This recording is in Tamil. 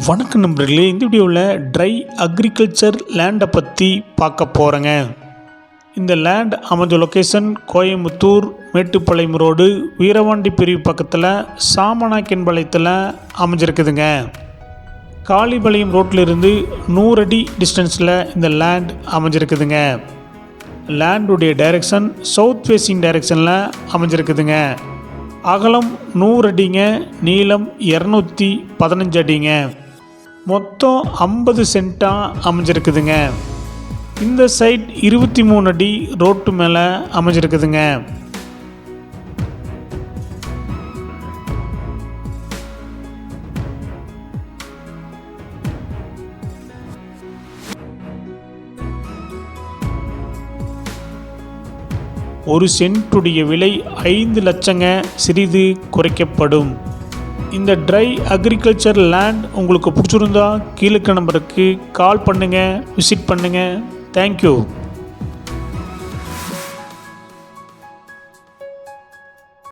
வணக்கம் நண்பர்களே இந்த வீடியோவில் ட்ரை அக்ரிகல்ச்சர் லேண்டை பற்றி பார்க்க போகிறேங்க இந்த லேண்ட் அமைஞ்ச லொக்கேஷன் கோயம்புத்தூர் மேட்டுப்பாளையம் ரோடு வீரவாண்டி பிரிவு பக்கத்தில் சாமனாக்கின்பாளையத்தில் அமைஞ்சிருக்குதுங்க. காளிபாளையம் ரோட்டிலிருந்து நூறு அடி டிஸ்டன்ஸில் இந்த லேண்ட் அமைஞ்சிருக்குதுங்க. லேண்டுடைய டைரக்ஷன் சவுத் ஃபேஸிங் டைரக்ஷனில் அமைஞ்சிருக்குதுங்க. அகலம் நூறு அடிங்க நீளம் இரநூத்தி பதினஞ்சு அடிங்க. மொத்தம் ஐம்பது சென்ட்டாக அமைஞ்சிருக்குதுங்க. இந்த சைட் இருபத்தி மூணு அடி ரோட்டு மேலே அமைஞ்சிருக்குதுங்க. ஒரு சென்ட்டுடைய விலை ஐந்து லட்சங்க சிறிது குறைக்கப்படும். இந்த ட்ரை அக்ரிகல்ச்சர் லேண்ட் உங்களுக்கு பிடிச்சிருந்தா கீழே நம்பருக்கு கால் பண்ணுங்கள் விசிட் பண்ணுங்கள் தேங்க்யூ